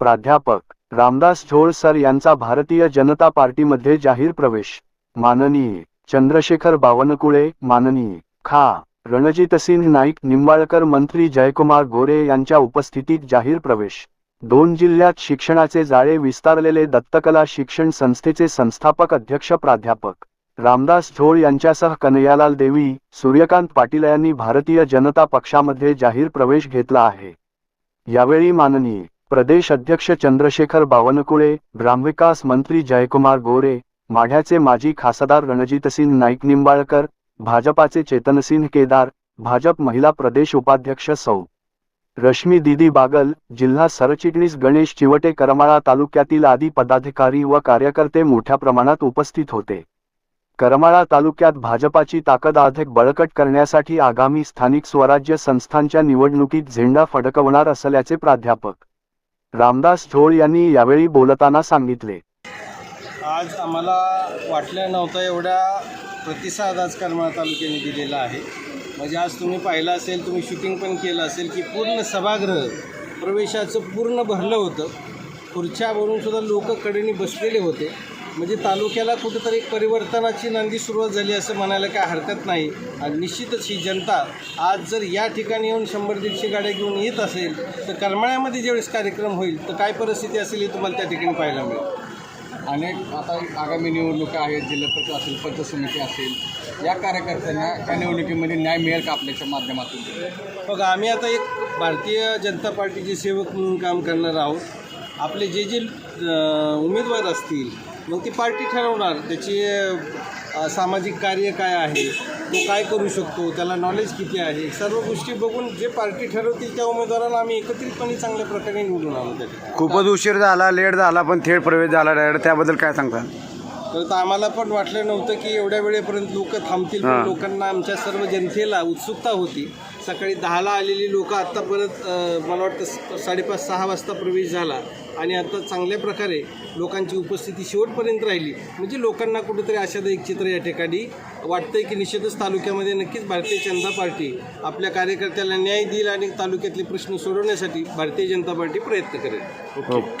प्राध्यापक रामदास झोळ सर यांचा भारतीय जनता पार्टीमध्ये जाहीर प्रवेश. माननीय चंद्रशेखर बावनकुळे माननीय खा. रणजितसिंह नाईक निंबाळकर मंत्री जयकुमार गोरे यांच्या उपस्थितीत जाहीर प्रवेश. दोन जिल्ह्यात शिक्षणाचे जाळे विस्तारलेले दत्तकला शिक्षण संस्थेचे संस्थापक अध्यक्ष प्राध्यापक रामदास झोळ यांच्यासह कन्हैयालाल देवी सूर्यकांत पाटील यांनी भारतीय जनता पक्षामध्ये जाहीर प्रवेश घेतला आहे. यावेळी माननीय प्रदेश अध्यक्ष चंद्रशेखर बावनकुळे ग्रामविकास मंत्री जयकुमार गोरे माढ्याचे माजी खासदार रणजितसिंह नाईक निंबाळकर भाजपाचे चेतनसिंह केदार भाजप महिला प्रदेश उपाध्यक्ष सौ. रश्मी दिदी बागल जिल्हा सरचिटणीस गणेश चिवटे करमाळा तालुक्यातील आदी पदाधिकारी व कार्यकर्ते मोठ्या प्रमाणात उपस्थित होते. करमाळा तालुक्यात भाजपाची ताकद अधिक बळकट करण्यासाठी आगामी स्थानिक स्वराज्य संस्थांच्या निवडणुकीत झेंडा फडकवणार असल्याचे प्राध्यापक रामदास झोळ यांनी यावेळी बोलताना सांगितले. आज आम्हाला वाटलं नव्हतं एवढा प्रतिसाद आज करमाळा तालुक्याने दिलेला आहे. म्हणजे आज तुम्ही पाहिलं असेल तुम्ही शूटिंग पण केलं असेल की पूर्ण सभागृह प्रवेशाचं पूर्ण भरलं होतं. खुर्च्यावरून सुद्धा लोक कडेने बसलेले होते. म्हणजे तालुक्याला कुठंतरी एक परिवर्तनाची नांदी सुरुवात झाली असं म्हणायला काय हरकत नाही. आणि निश्चितच ही जनता आज जर या ठिकाणी येऊन शंभर दीडशे गाड्या घेऊन येत असेल तर करमाळ्यामध्ये ज्यावेळेस कार्यक्रम होईल तर काय परिस्थिती असेल हे तुम्हाला त्या ठिकाणी पाहायला मिळेल. अनेक आता आगामी निवडणुका आहेत जिल्हा परिषद असेल समिती असेल या कार्यकर्त्यांना त्या निवडणुकीमध्ये न्याय मिळेल का आपल्याच्या माध्यमातून? बघा आम्ही आता एक भारतीय जनता पार्टीचे सेवक म्हणून काम करणार आहोत. आपले जे जे उमेदवार असतील मग ती पार्टी ठरवणार त्याची सामाजिक कार्य काय आहे तो काय करू शकतो त्याला नॉलेज किती आहे सर्व गोष्टी बघून जे पार्टी ठरवतील त्या उमेदवाराला आम्ही एकत्रितपणे चांगल्या प्रकारे निवडून आणू त्या ठिकाणी खूपच उशीर झाला लेट झाला पण थेट प्रवेश झाला डायरेक्ट त्याबद्दल काय सांगता? तर आम्हाला पण वाटलं नव्हतं की एवढ्या वेळेपर्यंत लोक थांबतील पण. लोकांना आमच्या सर्व जनतेला उत्सुकता होती. सकाळी दहाला आलेली लोक आत्ता परत मला वाटतं साडेपाच सहा वाजता प्रवेश झाला. आणि आता चांगल्या प्रकारे लोकांची उपस्थिती शेवटपर्यंत राहिली. म्हणजे लोकांना कुठेतरी आशादायक चित्र या ठिकाणी वाटतंय की निश्चितच तालुक्यामध्ये नक्कीच भारतीय जनता पार्टी आपल्या कार्यकर्त्याला न्याय देईल आणि तालुक्यातले प्रश्न सोडवण्यासाठी भारतीय जनता पार्टी प्रयत्न करेल. ओके.